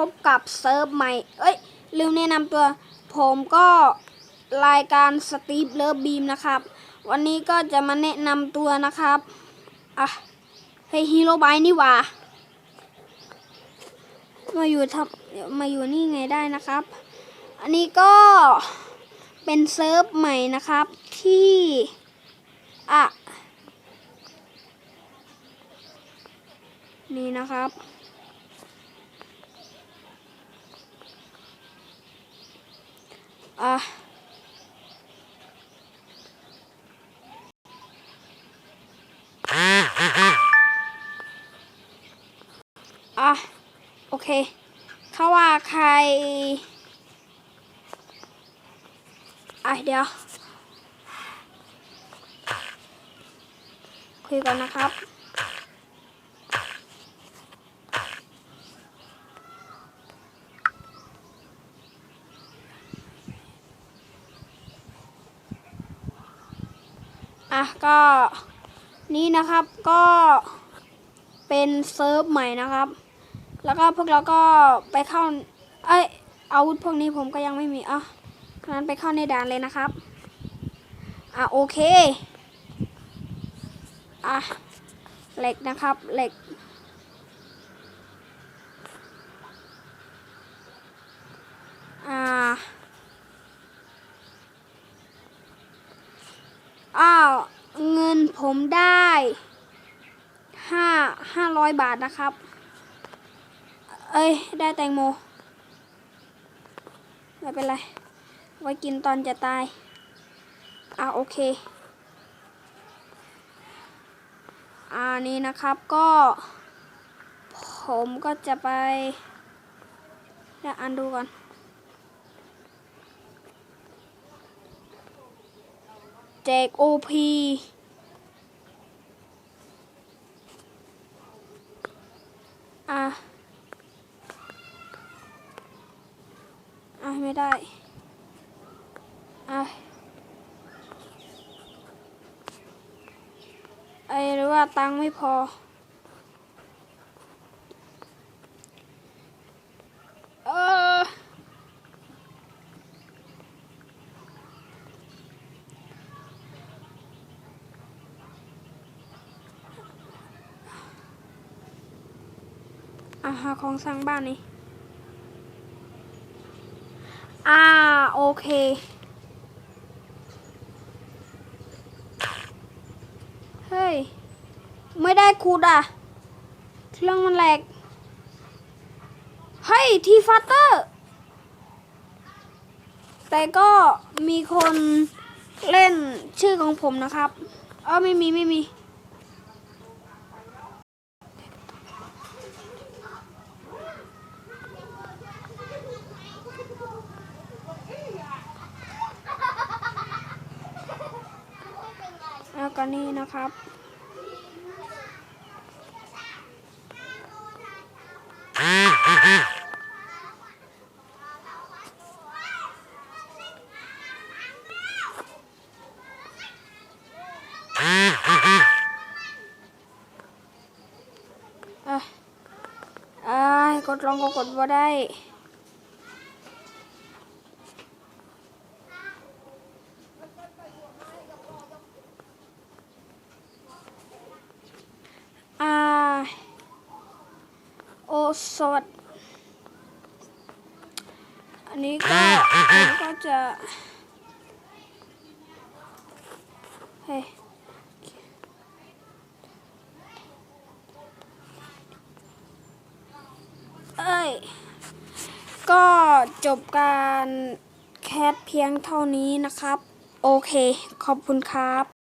พบกับเซิร์ฟใหม่ เอ้ย ลืมแนะนำตัว ผมก็รายการสตีฟเลิฟบีมนะครับ วันนี้ก็จะมาแนะนำตัวนะครับ อะเฮ้ยฮีโร่บายนี่ว่า มาอยู่ทำมาอยู่นี่ไงได้นะครับ อันนี้ก็เป็นเซิร์ฟใหม่นะครับที่ อะ นี่นะครับ อะอะโอเค เขาว่าใคร อะ เดี๋ยว คุยกันนะครับ อะก็นี่นะครับก็เป็นเซิร์ฟใหม่นะครับ แล้วก็พวกเราก็ไปเข้า เอ้ยอาวุธพวกนี้ผมก็ยังไม่มีอะงั้นไปเข้าในด่านเลยนะครับ อะโอเค อะเหล็กนะครับเหล็ก อ่า อ้าวเงินผมได้ห้าห้าร้อยบาทนะครับ เอ้ย ได้แตงโม ไม่เป็นไร ไว้กินตอนจะตาย อ่าโอเค อ่านี่นะครับก็ ผมก็จะไปเดี๋ยวอ่านดูก่อน แจกโอพีอะ อะ ไม่ได้ อะไอหรือว่าตังค์ไม่พอ เออ อะหาของสั่งบ้านนี่ อ่า โอเค เฮ้ย ไม่ได้คูดอะ เครื่องมันแหลก เฮ้ย ทีฟัตเตอร์ แต่ก็มีคนเล่นชื่อของผมนะครับ เออไม่มี ไม่มี ก็นี่นะครับ อะอ่ากดลองก็กดว่าได้ อ่า โอสวัสดอันนี้ก็ผมก็จะเฮ้ยเอ้ย ก็จบการแคสเพียงเท่านี้นะครับ โอเค ขอบคุณครับ